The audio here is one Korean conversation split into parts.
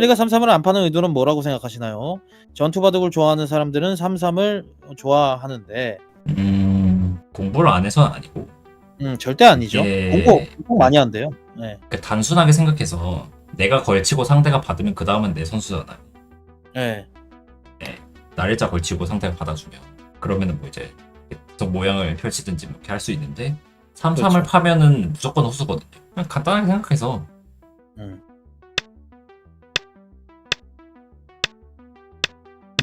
스미레가 삼삼을 안 파는 의도는 뭐라고 생각하시나요? 전투 바둑을 좋아하는 사람들은 삼삼을 좋아하는데 음, 공부를 안 해서는 아니고 음, 절대 아니죠. 예. 공부 공부 많이 한대요. 네. 그러니까 단순하게 생각해서 내가 걸치고 상대가 받으면 그 다음은 내 선수잖아요. 네. 날짜 걸치고 상대가 받아주면 그러면은 뭐 이제 계속 모양을 펼치든지 뭐 이렇게 할 수 있는데 삼삼을 그렇죠. 파면은 무조건 호수거든요. 그냥 간단하게 생각해서 음.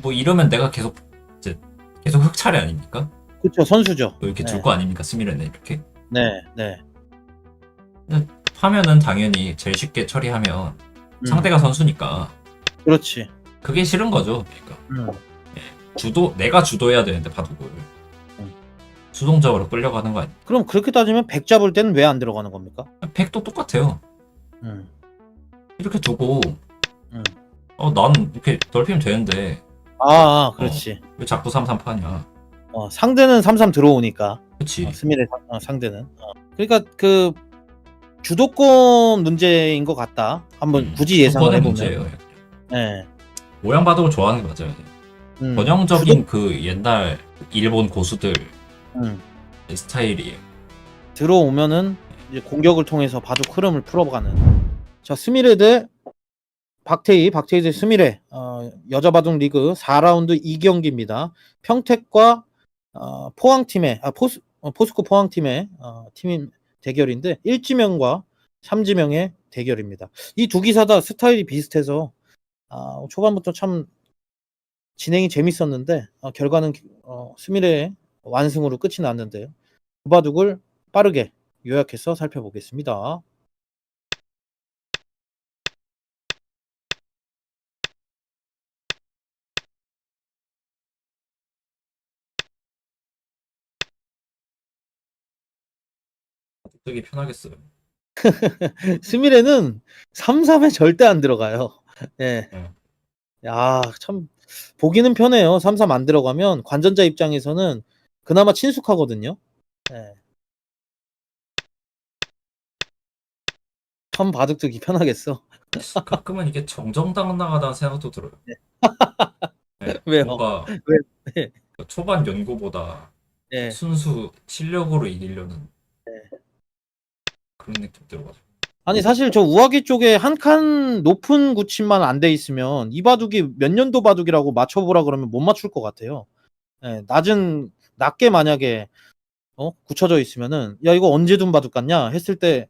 뭐 이러면 내가 계속 이제 계속 흑차례 아닙니까? 그렇죠. 선수죠. 뭐 이렇게 네. 줄 거 아닙니까? 스미레는 이렇게 네. 네. 파면은 당연히 제일 쉽게 처리하면 음, 상대가 선수니까 그렇지. 그게 싫은 거죠. 그러니까 음. 주도 내가 주도해야 되는데 바둑을 음. 수동적으로 끌려가는 거 아니야? 그럼 그렇게 따지면 100 잡을 때는 왜 안 들어가는 겁니까? 팩도 똑같아요. 음. 이렇게 두고 음. 어 난 이렇게 넓히면 되는데 아, 아, 그렇지. 왜 자꾸 삼삼 파냐? 어, 상대는 삼삼 들어오니까. 그치? 어, 스미레 상- 어, 상대는. 어. 그러니까 그 주도권 문제인 것 같다. 한번 음, 굳이 예상을 해보면. 문제예요. 네. 모양 바둑을 좋아하는 게 맞아요. 음, 전형적인 그 옛날 일본 고수들 음. 스타일이에요. 들어오면은 이제 공격을 통해서 바둑 흐름을 풀어가는. 자 스미레 대 박태희, 박태희 대 스미레 어, 여자 바둑 리그 4라운드 2경기입니다. 평택과 어, 포항 팀의 아, 포스 어, 포스코 포항 팀의 어, 팀인 대결인데 1지명과 3지명의 대결입니다. 이 두 기사 다 스타일이 비슷해서 아, 초반부터 참 진행이 재밌었는데 어, 결과는 어, 스미레의 완승으로 끝이 났는데요. 두 바둑을 빠르게 요약해서 살펴보겠습니다. 되게 편하겠어요. 스미레는 3-3에 절대 안 들어가요. 예. 네. 야, 참 보기는 편해요. 3-3 안 들어가면 관전자 입장에서는 그나마 친숙하거든요. 예. 참 바둑 두기 편하겠어. 가끔은 이게 정정당당하다는 생각도 들어요. 네, 왜요? 뭔가 왜? 초반 연구보다 예. 순수 실력으로 이기려는 네. 그런 느낌 들어가지고. 아니 사실 저 우아기 쪽에 한 칸 높은 구침만 안 돼 있으면 이 바둑이 몇 년도 바둑이라고 맞춰보라 그러면 못 맞출 것 같아요. 예, 낮은 낮게 만약에 어 굳혀져 있으면은 야 이거 언제 둔 바둑 같냐 했을 때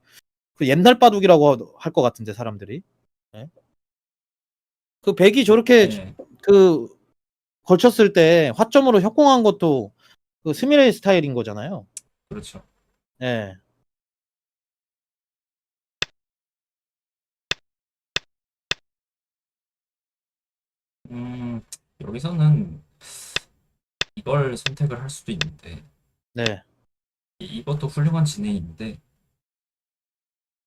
그 옛날 바둑이라고 할 것 같은데 사람들이 예? 그 백이 저렇게 네. 그 걸쳤을 때 화점으로 협공한 것도 그 스미레 스타일인 거잖아요. 그렇죠. 예. 음, 여기서는 이걸 선택을 할 수도 있는데 네. 이- 이것도 훌륭한 진행인데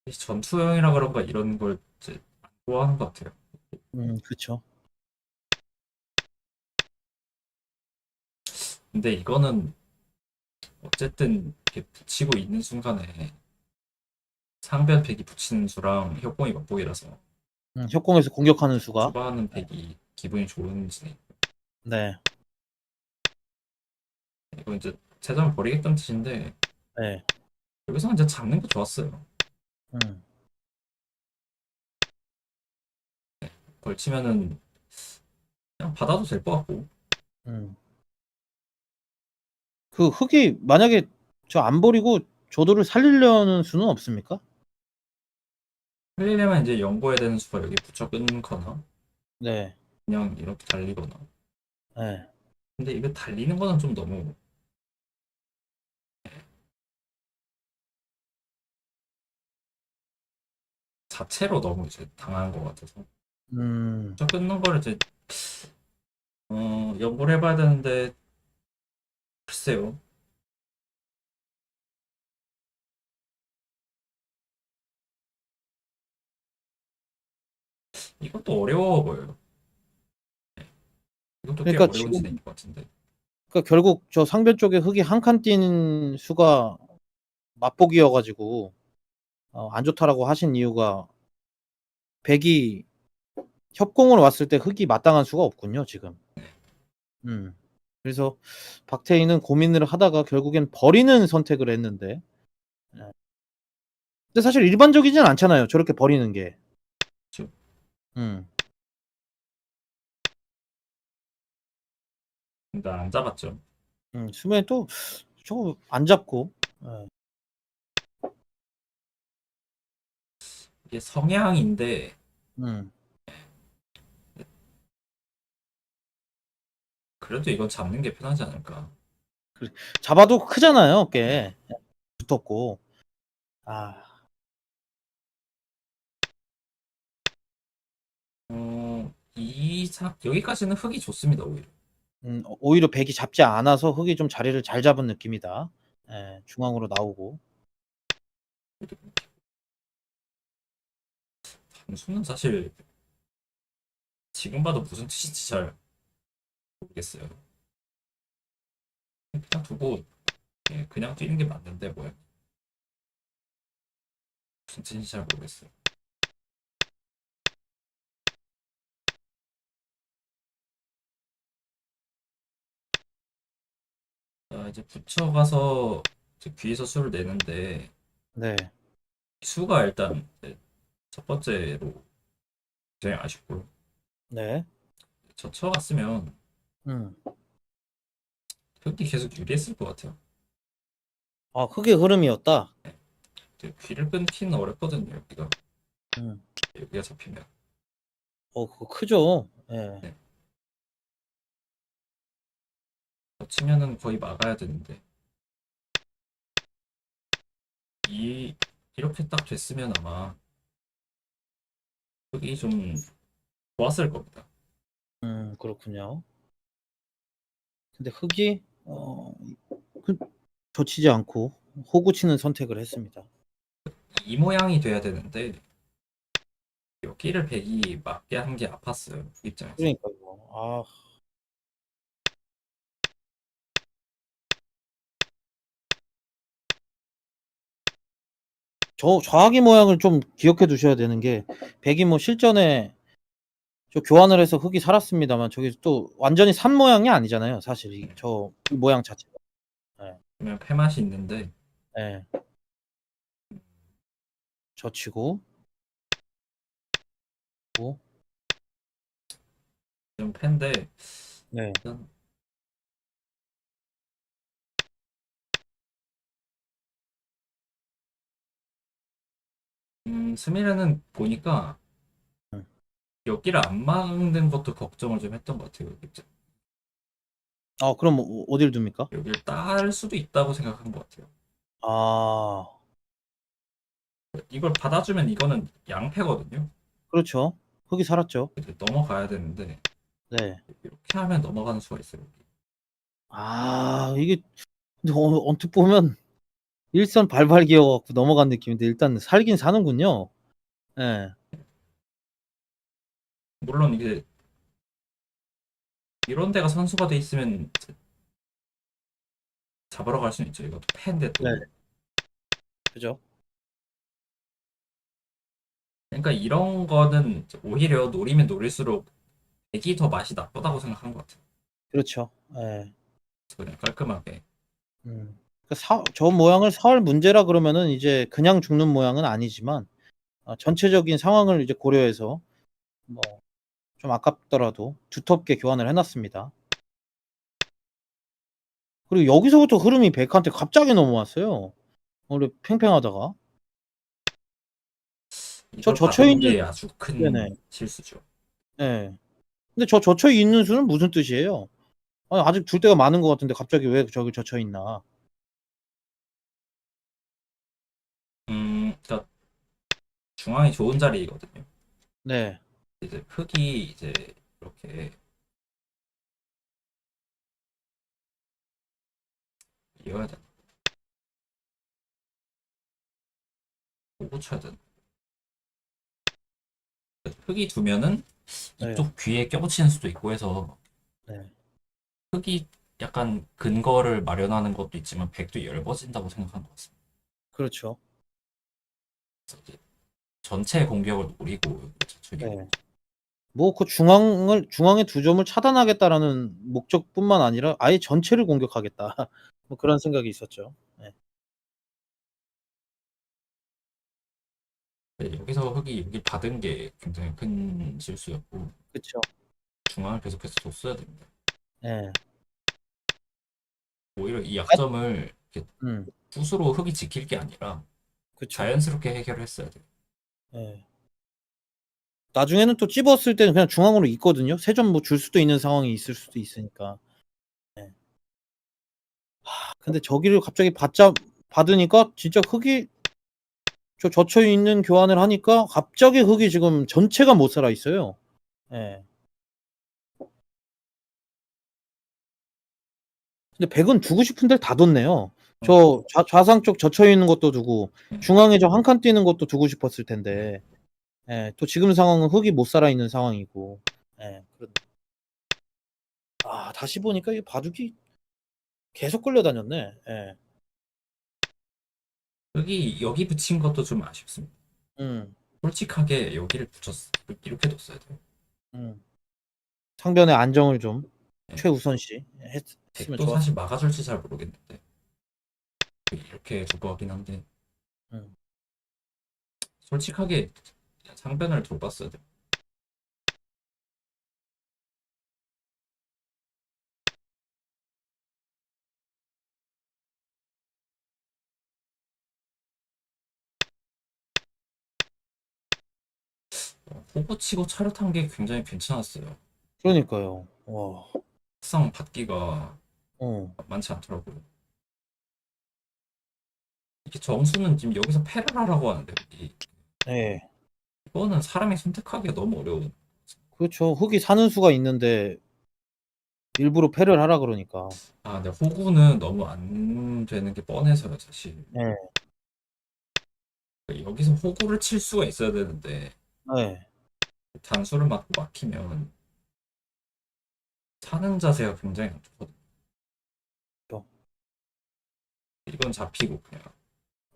이 전투형이라 그런가 이런 걸 이제 안 좋아하는 것 같아요. 음, 그렇죠. 근데 이거는 어쨌든 이렇게 붙이고 있는 순간에 상변 팩이 붙이는 수랑 협공이 맞보기라서 음, 협공에서 공격하는 수가 주바하는 팩이 기분이 좋은 진행. 네. 이거 이제 재점을 버리겠다는 뜻인데 네. 여기서 이제 잡는 게 좋았어요. 음. 걸치면은 그냥 받아도 될 것 같고 음. 그 흙이 만약에 저 안 버리고 조도를 살리려는 수는 없습니까? 흘리려면 이제 연고해야 되는 수가 여기 붙여 끊거나 네. 그냥 이렇게 달리거나 네. 근데 이거 달리는 거는 좀 너무 자체로 너무 이제 당한 것 같아서 음. 붙여 끊는 거를 이제 어 연구를 해봐야 되는데 글쎄요 이것도 어려워 보여요. 네. 이것도 그러니까 어려운 지금- 진행인 것 같은데. 그러니까 결국 저 상변 쪽에 흙이 한 칸 뛴 수가 맛보기여가지고 어, 안 좋다라고 하신 이유가 백이 협공으로 왔을 때 흙이 마땅한 수가 없군요, 지금. 음. 그래서 박태희는 고민을 하다가 결국엔 버리는 선택을 했는데. 예. 근데 사실 일반적이진 않잖아요. 저렇게 버리는 게. 그쵸. 음. 근데 안 잡았죠. 음, 수면 또 저거 안 잡고. 예. 이게 성향인데 음. 그래도 이건 잡는 게 편하지 않을까. 잡아도 크잖아요, 꽤. 두텁고. 아, 어, 이 사, 여기까지는 흙이 좋습니다, 오히려. 음, 오히려 백이 잡지 않아서 흙이 좀 자리를 잘 잡은 느낌이다. 예, 중앙으로 나오고. 단수는 사실 지금 봐도 무슨 뜻인지 잘 모르겠어요. 그냥 두고 예, 그냥 뛰는 게 맞는데 뭐야? 무슨 뜻인지 잘 모르겠어요. 이제 붙여가서 이제 귀에서 수를 내는데 네. 수가 일단 이제 첫 번째로 굉장히 아쉽고요. 네. 젖혀갔으면 음. 흑이 계속 유리했을 것 같아요. 아, 흙의 흐름이었다. 이제 귀를 끊기는 어렵거든요, 여기가. 음. 여기가 잡히면. 어, 그거 크죠. 예. 젖 히면은 거의 막아야 되는데. 이, 이렇게 딱 됐으면 아마 흑이 좀 좋았을 겁니다. 음, 그렇군요. 근데 흙이 어, 그, 젖히지 않고 호구 치는 선택을 했습니다. 이 모양이 돼야 되는데 여기를 백이 맞게 한 게 아팠어요, 흑 입장에서. 그러니까 이거. 아, 저 좌하기 모양을 좀 기억해 두셔야 되는 게 백이 뭐 실전에 저 교환을 해서 흙이 살았습니다만 저기 또 완전히 산 모양이 아니잖아요. 사실 이, 저 모양 자체가. 그러면 패맛이 있는데 예. 젖히고 고, 좀 패인데 네. 일단 음, 스미레는 보니까 음. 여기를 안 막는 것도 걱정을 좀 했던 것 같아요. 여기, 아, 그럼 어- 어딜 둡니까? 여기를 딸 수도 있다고 생각한 것 같아요. 아, 이걸 받아주면 이거는 양패거든요. 그렇죠. 흙이 살았죠. 이제 넘어가야 되는데 네. 이렇게 하면 넘어가는 수가 있어요. 아, 이게 근데 어- 언뜻 보면 일선 발발 기어갖고 넘어간 느낌인데 일단 살긴 사는군요. 예. 물론 이게 이런 데가 선수가 돼 있으면 이제 잡으러 갈 수는 있죠. 이것도 패인데 또. 네. 그죠? 그러니까 이런 거는 오히려 노리면 노릴수록 백이 더 맛이 나쁘다고 생각한 것 같아요. 그렇죠. 예. 그래서 그냥 깔끔하게. 음. 사, 저 모양을 사할 문제라 그러면은 이제 그냥 죽는 모양은 아니지만 어, 전체적인 상황을 이제 고려해서 뭐 좀 아깝더라도 두텁게 교환을 해놨습니다. 그리고 여기서부터 흐름이 백한테 갑자기 넘어왔어요. 원래 팽팽하다가. 젖혀 받은 있는- 게 아주 큰 네네. 실수죠. 예. 근데 저 젖혀 있는 수는 무슨 뜻이에요? 아니, 아직 둘 데가 많은 것 같은데 갑자기 왜 저기 젖혀 있나? 음, 그러니까 중앙이 좋은 자리거든요. 네. 이제 흙이 이제 이렇게 이어야 돼. 보고 쳐야 돼. 흙이 두면은 네. 이쪽 귀에 껴붙이는 수도 있고 해서 네. 흙이 약간 근거를 마련하는 것도 있지만 백도 얇아진다고 생각한 것 같습니다. 그렇죠. 이제 전체 공격을 노리고 저쪽에 네. 뭐그 중앙을 중앙의 두 점을 차단하겠다라는 목적뿐만 아니라 아예 전체를 공격하겠다. 뭐 그런 생각이 있었죠. 네. 네, 여기서 흑이 여기 받은 게 굉장히 큰 실수였고 그쵸. 중앙을 계속해서 줬어야 됩니다. 예. 오히려 이 약점을 이렇게 음. 붓으로 흑이 지킬 게 아니라 그쵸. 자연스럽게 해결을 했어야 돼요. 예. 나중에는 또 찝었을 때는 그냥 중앙으로 있거든요. 세 점 뭐 줄 수도 있는 상황이 있을 수도 있으니까. 예. 하, 근데 저기를 갑자기 받자 받으니까 진짜 흑이 저 젖혀 있는 교환을 하니까 갑자기 흑이 지금 전체가 못 살아 있어요. 예. 근데 백은 두고 싶은 데를 다 뒀네요. 저 좌, 좌상 쪽 젖혀 있는 것도 두고 중앙에 저 한 칸 뛰는 것도 두고 싶었을 텐데 예, 또 지금 상황은 흑이 못 살아 있는 상황이고 예, 그런 아 다시 보니까 이 바둑이 계속 끌려다녔네. 예. 흑이 여기 붙인 것도 좀 아쉽습니다. 음, 솔직하게 여기를 붙였어. 이렇게 뒀어야 돼요. 음. 상변의 안정을 좀 네. 최우선시 했으면 백도 좋았. 사실 막아줄지 잘 모르겠는데 이렇게 두고 하긴 한데 음. 솔직하게 상변을 돌봤어야 돼요. 어, 호구 치고 차렷한 게 굉장히 괜찮았어요. 그러니까요. 와, 막상 받기가 어, 많지 않더라고요. 이게 정수는 지금 여기서 패를 하라고 하는데 이- 예, 이거는 사람이 선택하기가 너무 어려운. 그렇죠. 흑이 사는 수가 있는데 일부러 패를 하라 그러니까. 아, 근데 호구는 너무 안 되는 게 뻔해서요, 사실. 예, 여기서 호구를 칠 수가 있어야 되는데 예, 단수를 맞고 막히면 사는 자세가 굉장히 안 좋거든요. 또. 이건 잡히고 그냥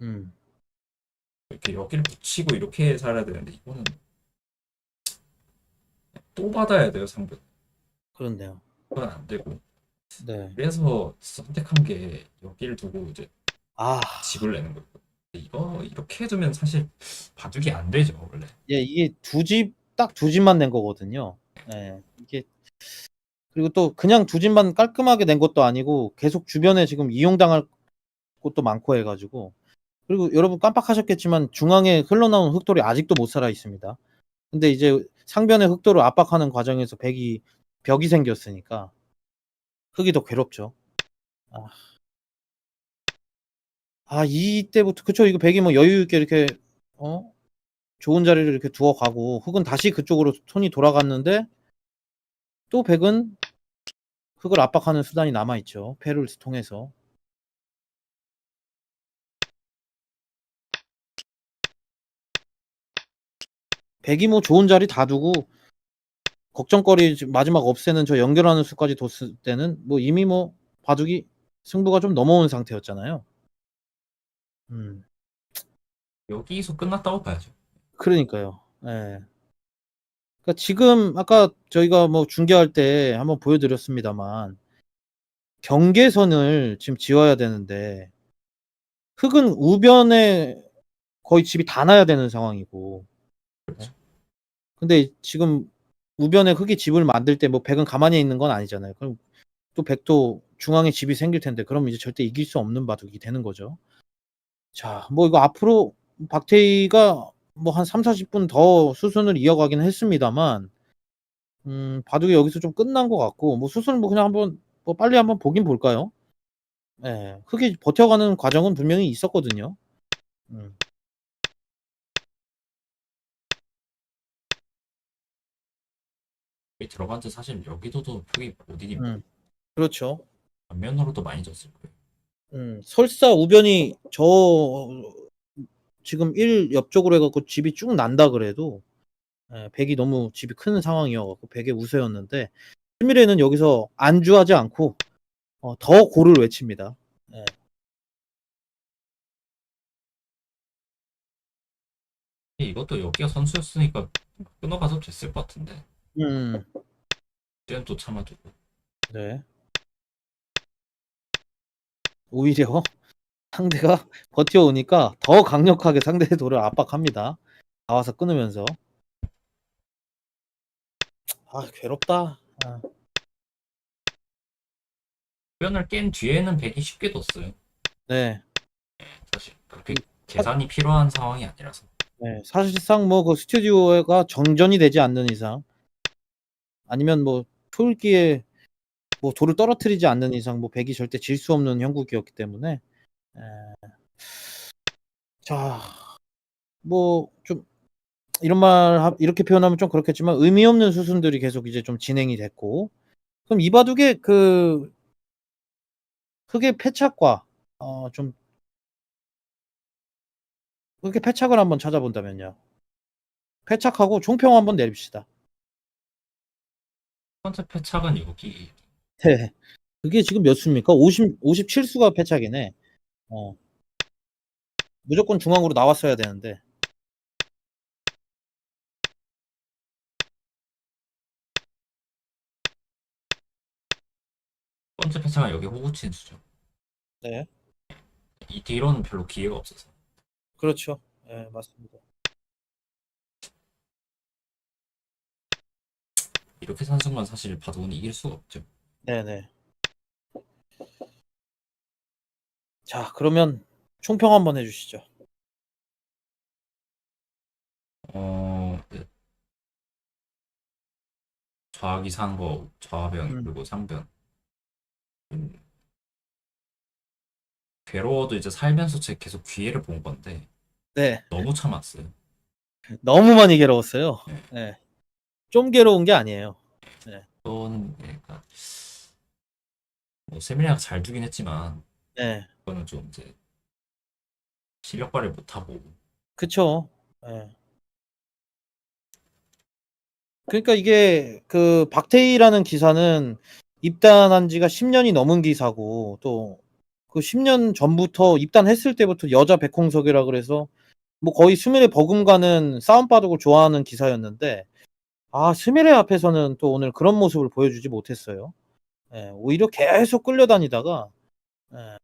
음, 이렇게 여기를 붙이고 이렇게 살아야 되는데 이거는 또 받아야 돼요, 상대. 그런데요. 그건 안 되고. 네. 그래서 선택한 게 여기를 두고 이제 아, 집을 내는 거예요. 이거 이렇게 해두면 사실 바둑이 안 되죠, 원래. 예, 이게 두 집, 딱 두 집만 낸 거거든요. 예, 이게, 그리고 또 그냥 두 집만 깔끔하게 낸 것도 아니고 계속 주변에 지금 이용당할 곳도 많고 해가지고. 그리고 여러분 깜빡하셨겠지만 중앙에 흘러나온 흑돌이 아직도 못 살아 있습니다. 근데 이제 상변의 흑돌을 압박하는 과정에서 백이, 벽이 생겼으니까 흑이 더 괴롭죠. 아. 아, 이때부터, 그쵸, 이거 백이 뭐 여유 있게 이렇게, 어? 좋은 자리를 이렇게 두어 가고 흑은 다시 그쪽으로 손이 돌아갔는데 또 백은 흑을 압박하는 수단이 남아 있죠. 패를 통해서. 백이 뭐 좋은 자리 다 두고 걱정거리 마지막 없애는 저 연결하는 수까지 뒀을 때는 뭐 이미 뭐 바둑이 승부가 좀 넘어온 상태였잖아요. 음. 여기서 끝났다고 봐야죠. 그러니까요. 예. 그러니까 지금 아까 저희가 뭐 중계할 때 한번 보여드렸습니다만 경계선을 지금 지어야 되는데 흑은 우변에 거의 집이 다 나야 되는 상황이고 그렇죠. 근데 지금 우변에 흑이 집을 만들 때 뭐 백은 가만히 있는 건 아니잖아요. 그럼 또 백도 중앙에 집이 생길 텐데 그럼 이제 절대 이길 수 없는 바둑이 되는 거죠. 자, 뭐 이거 앞으로 박태희가 뭐 한 3, 40분 더 수순을 이어가긴 했습니다만 음, 바둑이 여기서 좀 끝난 것 같고 뭐 수순 뭐 그냥 한번 뭐 빨리 한번 보긴 볼까요? 예, 흑이 버텨가는 과정은 분명히 있었거든요. 음, 여기 들어간 지 사실 여기도도 못 이기면 음, 그렇죠. 앞면으로도 많이 졌을 거예요. 음, 설사 우변이 저 지금 1 옆쪽으로 해갖고 집이 쭉 난다 그래도 예, 백이 너무 집이 큰 상황이어갖고 백의 우세였는데 스미레는 여기서 안주하지 않고 어, 더 고를 외칩니다. 예. 이것도 여기가 선수였으니까 끊어가도 됐을 것 같은데 음. 땐또 참아두고. 네. 오히려 상대가 버텨오니까 더 강력하게 상대의 돌을 압박합니다. 나와서 끊으면서. 아, 괴롭다. 아, 뼈를 깬 뒤에는 백이 쉽게 뒀어요. 네. 사실 그렇게 계산이 필요한 상황이 아니라서. 네. 사실상 뭐 그 스튜디오가 정전이 되지 않는 이상 아니면 뭐 초읽기에 뭐 돌을 떨어뜨리지 않는 이상 뭐 백이 절대 질 수 없는 형국이었기 때문에 에... 자, 뭐 좀 이런 말 하- 이렇게 표현하면 좀 그렇겠지만 의미 없는 수순들이 계속 이제 좀 진행이 됐고 그럼 이 바둑의 그 흑의 패착과 어좀 흑의 패착을 한번 찾아본다면요. 패착하고 총평 한번 내립시다. 첫 번째 패착은 여기 네. 그게 지금 몇 수입니까? 50 57수가 패착이네. 어. 무조건 중앙으로 나왔어야 되는데. 첫 번째 패착은 여기 호구친 수죠. 네. 이 뒤로는 별로 기회가 없어서. 그렇죠. 예, 맞습니다. 이렇게 산 순간 사실 바둑은 이길 수가 없죠. 네네. 자, 그러면 총평 한번 해주시죠. 어, 네. 좌악이 산 거, 좌변 음. 그리고 상변. 음, 괴로워도 이제 살면서 제 계속 기회를 본 건데 네. 너무 참았어요. 너무 많이 괴로웠어요. 네. 네. 좀 괴로운 게 아니에요. 또는 그러니까 뭐 세미나가 잘 두긴 했지만 네. 그거는 좀 이제 실력 발휘 못 하고 그쵸. 예. 그러니까 이게 그 박태희라는 기사는 입단한 지가 10년이 넘은 기사고 또 그 10년 전부터 입단했을 때부터 여자 백홍석이라 그래서 뭐 거의 스미레 버금가는 싸움 바둑을 좋아하는 기사였는데 아 스미레 앞에서는 또 오늘 그런 모습을 보여주지 못했어요. 예, 오히려 계속 끌려다니다가 예,